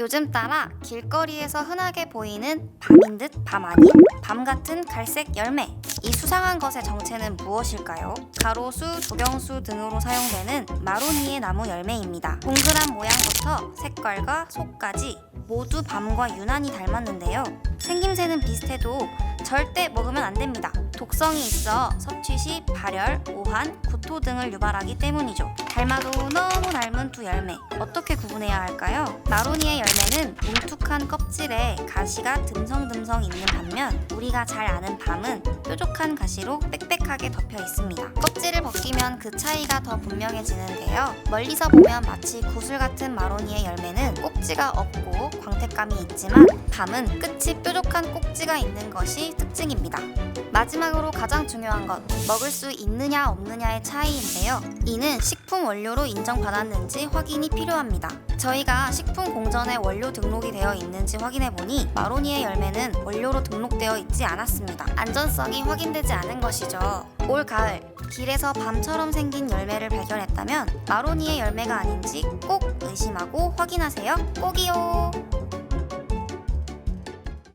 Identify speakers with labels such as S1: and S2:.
S1: 요즘 따라 길거리에서 흔하게 보이는 밤인 듯 밤 아닌 밤 같은 갈색 열매. 이 수상한 것의 정체는 무엇일까요? 가로수, 조경수 등으로 사용되는 마로니의 나무 열매입니다. 동그란 모양부터 색깔과 속까지 모두 밤과 유난히 닮았는데요. 생김새는 비슷해도 절대 먹으면 안 됩니다. 독성이 있어 섭취 시 발열, 오한, 구토 등을 유발하기 때문이죠. 닮아도 너무 닮은 두 열매. 어떻게 구분해야 할까요? 마로니의 열매는 뭉툭한 껍질에 가시가 듬성듬성 있는 반면 우리가 잘 아는 밤은 뾰족한 가시로 빽빽하게 덮여 있습니다. 껍질을 벗기면 그 차이가 더 분명해지는데요. 멀리서 보면 마치 구슬 같은 마로니의 열매는 꼭지가 없고 광택감이 있지만 밤은 끝이 뾰족한 꼭지가 있는 것이 특징입니다. 마지막으로 가장 중요한 것 먹을 수 있느냐 없느냐의 차이인데요. 이는 식품 원료로 인정받았는지 확인이 필요합니다. 저희가 식품 공전에 원료 등록이 되어 있는지 확인해 보니 마로니의 열매는 원료로 등록되어 있지 않았습니다. 안전성이 확인되지 않은 것이죠. 올 가을 길에서 밤처럼 생긴 열매를 발견했다면 마로니의 열매가 아닌지 꼭 의심하고 확인하세요. 꼭이요.